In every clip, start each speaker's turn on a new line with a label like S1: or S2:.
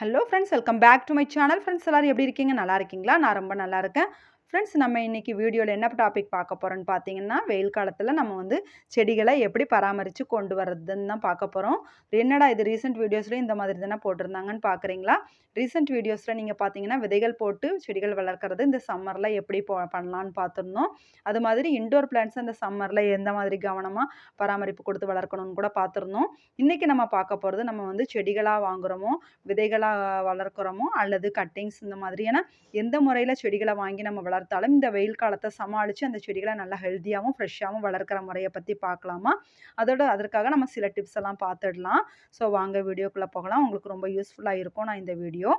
S1: hello friends welcome back to my channel friends எல்லோரும் எப்படி இருக்கீங்க நல்லா இருக்கீங்களா நான் ரொம்ப நல்லா இருக்கேன் ஃப்ரெண்ட்ஸ் நம்ம இன்றைக்கி வீடியோவில் என்ன டாபிக் பார்க்க போகிறோன்னு பார்த்தீங்கன்னா வெயில் காலத்தில் நம்ம வந்து செடிகளை எப்படி பராமரித்து கொண்டு வரதுன்னு தான் பார்க்க போகிறோம் என்னடா இது ரீசெண்ட் வீடியோஸ்லேயும் இந்த மாதிரி தானே போட்டிருந்தாங்கன்னு பார்க்குறீங்களா ரீசெண்ட் வீடியோஸில் நீங்கள் பார்த்தீங்கன்னா விதைகள் போட்டு செடிகள் வளர்க்குறது இந்த சம்மரில் எப்படி போ பண்ணலான்னு பார்த்துருந்தோம் அது மாதிரி இன்டோர் பிளான்ஸ் இந்த சம்மரில் எந்த மாதிரி கவனமாக பராமரிப்பு கொடுத்து வளர்க்கணும்னு கூட பார்த்துருந்தோம் இன்றைக்கி நம்ம பார்க்க போகிறது நம்ம வந்து செடிகளாக வாங்குகிறோமோ விதைகளாக வளர்க்குறோமோ அல்லது கட்டிங்ஸ் இந்த மாதிரி ஏன்னா எந்த முறையில் செடிகளை வாங்கி நம்ம வளர்க்க வளர்த்தாலும் இந்த வெயில் காலத்தை சமாளித்து அந்த செடிகளை நல்லா ஹெல்த்தியாகவும் ஃப்ரெஷ்ஷாகவும் வளர்க்குற முறையை பற்றி பார்க்கலாமா அதோட அதற்காக நம்ம சில டிப்ஸ் எல்லாம் பார்த்துடலாம் ஸோ வாங்க வீடியோக்குள்ளே போகலாம் உங்களுக்கு ரொம்ப யூஸ்ஃபுல்லாக இருக்கும் நான் இந்த வீடியோ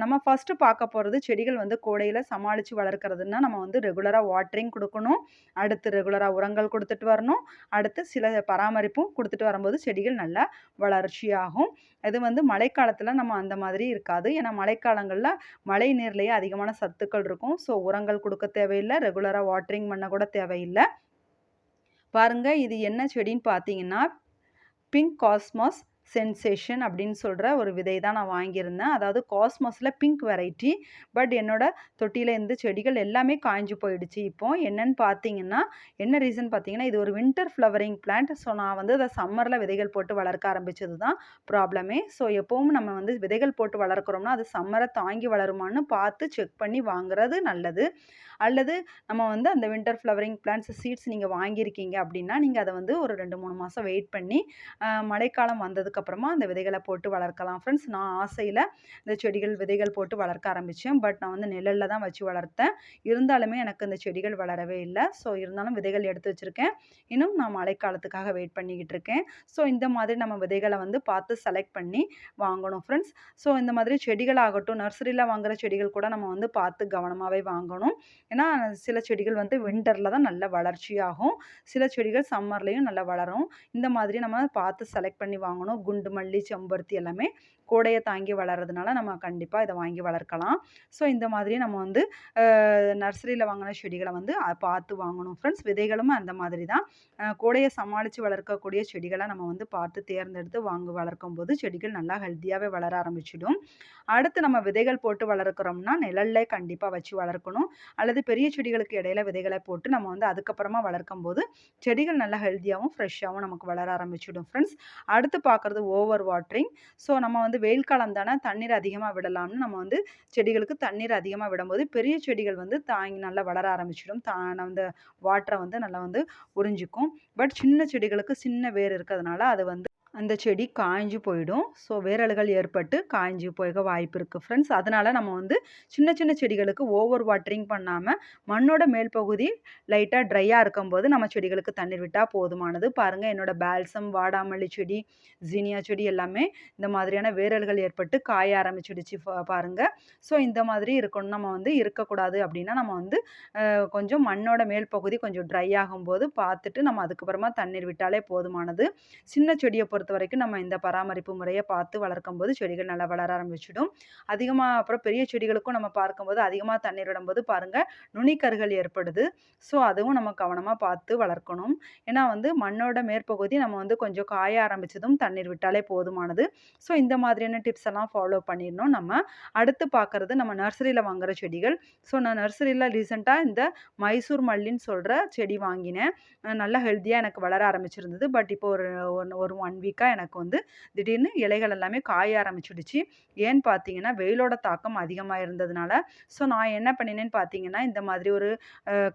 S1: நம்ம ஃபஸ்ட்டு பார்க்க போகிறது செடிகள் வந்து கோடையில் சமாளித்து வளர்க்குறதுன்னா நம்ம வந்து ரெகுலராக வாட்டரிங் கொடுக்கணும் அடுத்து ரெகுலராக உரங்கள் கொடுத்துட்டு வரணும் அடுத்து சில பராமரிப்பும் கொடுத்துட்டு வரும்போது செடிகள் நல்லா வளர்ச்சியாகும் இது வந்து மழைக்காலத்தில் நம்ம அந்த மாதிரி இருக்காது ஏன்னா மழைக்காலங்களில் மழை நீர்லேயே அதிகமான சத்துக்கள் இருக்கும் ஸோ உரங்கள் கொடுக்க தேவையில்லை ரெகுலராக வாட்டரிங் பண்ண கூட தேவையில்லை பாருங்கள் இது என்ன செடின்னு பார்த்தீங்கன்னா பிங்க் காஸ்மாஸ் சென்சேஷன் அப்படின்னு சொல்கிற ஒரு விதை தான் நான் வாங்கியிருந்தேன் அதாவது காஸ்மஸில் பிங்க் வெரைட்டி பட் என்னோடய தொட்டியில் இருந்து செடிகள் எல்லாமே காய்ஞ்சு போயிடுச்சு இப்போ என்னன்னு பார்த்தீங்கன்னா என்ன ரீசன் பார்த்தீங்கன்னா இது ஒரு வின்டர் ஃப்ளவரிங் பிளான்ட் ஸோ நான் வந்து அதை சம்மரில் விதைகள் போட்டு வளர்க்க ஆரம்பித்தது தான் ப்ராப்ளமே ஸோ எப்போவும் நம்ம வந்து விதைகள் போட்டு வளர்க்குறோம்னா அது சம்மரை தாங்கி வளருமான்னு பார்த்து செக் பண்ணி வாங்குறது நல்லது அல்லது நம்ம வந்து அந்த வின்டர் ஃப்ளவரிங் பிளான்ட்ஸ் சீட்ஸ் நீங்கள் வாங்கியிருக்கீங்க அப்படின்னா நீங்கள் அதை வந்து ஒரு ரெண்டு மூணு மாதம் வெயிட் பண்ணி மழைக்காலம் வந்ததுக்கு அதுக்கப்புறமா அந்த விதைகளை போட்டு வளர்க்கலாம் ஃப்ரெண்ட்ஸ் நான் ஆசையில் இந்த செடிகள் விதைகள் போட்டு வளர்க்க ஆரம்பித்தேன் பட் நான் வந்து நிழலில் தான் வச்சு வளர்த்தேன் இருந்தாலுமே எனக்கு இந்த செடிகள் வளரவே இல்லை ஸோ இருந்தாலும் விதைகள் எடுத்து வச்சுருக்கேன் இன்னும் நான் மழைக்காலத்துக்காக வெயிட் பண்ணிக்கிட்டு இருக்கேன் ஸோ இந்த மாதிரி நம்ம விதைகளை வந்து பார்த்து செலக்ட் பண்ணி வாங்கணும் ஃப்ரெண்ட்ஸ் ஸோ இந்த மாதிரி செடிகள் ஆகட்டும் நர்சரியில் வாங்குகிற செடிகள் கூட நம்ம வந்து பார்த்து கவனமாகவே வாங்கணும் ஏன்னா சில செடிகள் வந்து விண்டரில் தான் நல்ல வளர்ச்சியாகும் சில செடிகள் சம்மர்லேயும் நல்லா வளரும் இந்த மாதிரி நம்ம பார்த்து செலக்ட் பண்ணி வாங்கணும் குண்டு மல்லி செம்பருத்தி எல்லாமே கோடையை தாங்கி வளர்கிறதுனால நம்ம கண்டிப்பாக இதை வாங்கி வளர்க்கலாம் ஸோ இந்த மாதிரி நம்ம வந்து நர்சரியில் வாங்கின செடிகளை வந்து பார்த்து வாங்கணும் ஃப்ரெண்ட்ஸ் விதைகளும் அந்த மாதிரி தான் கோடையை சமாளித்து வளர்க்கக்கூடிய செடிகளை நம்ம வந்து பார்த்து தேர்ந்தெடுத்து வாங்கி வளர்க்கும் போது செடிகள் நல்லா ஹெல்த்தியாகவே வளர ஆரம்பிச்சிடும் அடுத்து நம்ம விதைகள் போட்டு வளர்க்குறோம்னா நிழல்ல கண்டிப்பாக வச்சு வளர்க்கணும் அல்லது பெரிய செடிகளுக்கு இடையில விதைகளை போட்டு நம்ம வந்து அதுக்கப்புறமா வளர்க்கும் போது செடிகள் நல்லா ஹெல்த்தியாகவும் ஃப்ரெஷ்ஷாகவும் நமக்கு வளர ஆரம்பிச்சிடும் ஃப்ரெண்ட்ஸ் அடுத்து பார்க்குறது ஓவர் வாட்ரிங் ஸோ நம்ம வந்து அதாவது வெயில் காலம் தானே தண்ணீர் அதிகமாக விடலாம்னு நம்ம வந்து செடிகளுக்கு தண்ணீர் அதிகமாக விடும்போது பெரிய செடிகள் வந்து தாங்கி நல்லா வளர ஆரம்பிச்சிடும் தான் அந்த வாட்டரை வந்து நல்லா வந்து உறிஞ்சிக்கும் பட் சின்ன செடிகளுக்கு சின்ன வேர் இருக்கிறதுனால அது வந்து அந்த செடி காய்ஞ்சு போயிடும் ஸோ வேரல்கள் ஏற்பட்டு காய்ஞ்சு போக வாய்ப்பு இருக்குது ஃப்ரெண்ட்ஸ் அதனால் நம்ம வந்து சின்ன சின்ன செடிகளுக்கு ஓவர் வாட்டரிங் பண்ணாமல் மண்ணோட மேல் பகுதி லைட்டாக ட்ரையாக இருக்கும்போது நம்ம செடிகளுக்கு தண்ணீர் விட்டால் போதுமானது பாருங்கள் என்னோடய பேல்சம் வாடாமல்லி செடி ஜீனியா செடி எல்லாமே இந்த மாதிரியான வேரல்கள் ஏற்பட்டு காய ஆரம்பிச்சிடுச்சு பாருங்கள் ஸோ இந்த மாதிரி இருக்கணும் நம்ம வந்து இருக்கக்கூடாது அப்படின்னா நம்ம வந்து கொஞ்சம் மண்ணோட மேல் பகுதி கொஞ்சம் ட்ரை ஆகும்போது பார்த்துட்டு நம்ம அதுக்கப்புறமா தண்ணீர் விட்டாலே போதுமானது சின்ன செடியை பொறுத்த பொறுத்த வரைக்கும் நம்ம இந்த பராமரிப்பு முறையை பார்த்து வளர்க்கும் போது செடிகள் நல்லா வளர ஆரம்பிச்சிடும் அதிகமாக அப்புறம் பெரிய செடிகளுக்கும் நம்ம பார்க்கும்போது அதிகமாக தண்ணீர் விடும்போது பாருங்கள் நுனிக்கருகள் ஏற்படுது ஸோ அதுவும் நம்ம கவனமாக பார்த்து வளர்க்கணும் ஏன்னா வந்து மண்ணோட மேற்பகுதி நம்ம வந்து கொஞ்சம் காய ஆரம்பித்ததும் தண்ணீர் விட்டாலே போதுமானது ஸோ இந்த மாதிரியான டிப்ஸ் எல்லாம் ஃபாலோ பண்ணிடணும் நம்ம அடுத்து பார்க்குறது நம்ம நர்சரியில் வாங்குகிற செடிகள் ஸோ நான் நர்சரியில் ரீசெண்டாக இந்த மைசூர் மல்லின்னு சொல்கிற செடி வாங்கினேன் நல்லா ஹெல்த்தியாக எனக்கு வளர ஆரம்பிச்சிருந்தது பட் இப்போ ஒரு ஒரு ஒன் வீக் ஆட்டோமேட்டிக்காக எனக்கு வந்து திடீர்னு இலைகள் எல்லாமே காய ஆரம்பிச்சிடுச்சு ஏன்னு பார்த்தீங்கன்னா வெயிலோட தாக்கம் அதிகமாக இருந்ததுனால ஸோ நான் என்ன பண்ணினேன்னு பார்த்தீங்கன்னா இந்த மாதிரி ஒரு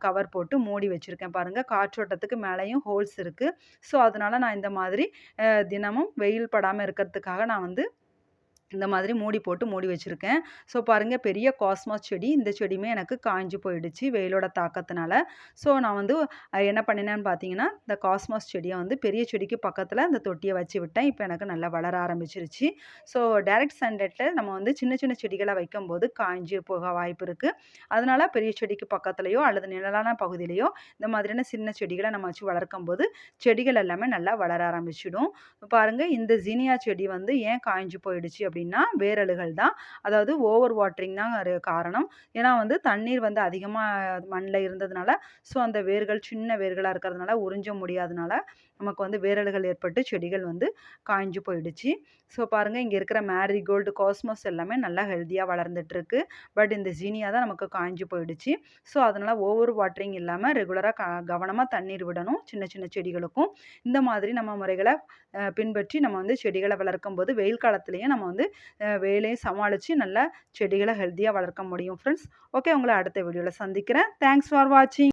S1: கவர் போட்டு மூடி வச்சுருக்கேன் பாருங்கள் காற்றோட்டத்துக்கு மேலேயும் ஹோல்ஸ் இருக்குது ஸோ அதனால் நான் இந்த மாதிரி தினமும் வெயில் படாமல் இருக்கிறதுக்காக நான் வந்து இந்த மாதிரி மூடி போட்டு மூடி வச்சுருக்கேன் ஸோ பாருங்கள் பெரிய காஸ்மாஸ் செடி இந்த செடியுமே எனக்கு காய்ஞ்சி போயிடுச்சு வெயிலோட தாக்கத்தினால ஸோ நான் வந்து என்ன பண்ணினேன்னு பார்த்தீங்கன்னா இந்த காஸ்மாஸ் செடியை வந்து பெரிய செடிக்கு பக்கத்தில் இந்த தொட்டியை வச்சு விட்டேன் இப்போ எனக்கு நல்லா வளர ஆரம்பிச்சிருச்சு ஸோ டைரக்ட் சன்லைட்டில் நம்ம வந்து சின்ன சின்ன செடிகளை வைக்கும்போது காய்ஞ்சி போக வாய்ப்பு இருக்குது அதனால் பெரிய செடிக்கு பக்கத்துலேயோ அல்லது நிழலான பகுதியிலையோ இந்த மாதிரியான சின்ன செடிகளை நம்ம வச்சு வளர்க்கும் போது செடிகள் எல்லாமே நல்லா வளர ஆரம்பிச்சிடும் பாருங்கள் இந்த ஜீனியா செடி வந்து ஏன் காய்ஞ்சி போயிடுச்சு அப்படின்னு அப்படின்னா வேரலுகள் தான் அதாவது ஓவர் வாட்டரிங் தான் காரணம் ஏன்னா வந்து தண்ணீர் வந்து அதிகமாக மண்ணில் இருந்ததுனால ஸோ அந்த வேர்கள் சின்ன வேர்களாக இருக்கிறதுனால உறிஞ்ச முடியாதனால நமக்கு வந்து வேரல்கள் ஏற்பட்டு செடிகள் வந்து காய்ஞ்சு போயிடுச்சு ஸோ பாருங்கள் இங்கே இருக்கிற மேரிகோல்டு காஸ்மோஸ் எல்லாமே நல்லா ஹெல்த்தியாக வளர்ந்துட்டுருக்கு பட் இந்த ஜீனியா தான் நமக்கு காய்ஞ்சு போயிடுச்சு ஸோ அதனால் ஓவர் வாட்டரிங் இல்லாமல் ரெகுலராக க கவனமாக தண்ணீர் விடணும் சின்ன சின்ன செடிகளுக்கும் இந்த மாதிரி நம்ம முறைகளை பின்பற்றி நம்ம வந்து செடிகளை வளர்க்கும் போது வெயில் காலத்துலேயும் நம்ம வந்து வேலையும் சமாளித்து நல்லா செடிகளை ஹெல்த்தியாக வளர்க்க முடியும் ஃப்ரெண்ட்ஸ் ஓகே உங்களை அடுத்த வீடியோவில் சந்திக்கிறேன் தேங்க்ஸ் ஃபார் வாட்சிங்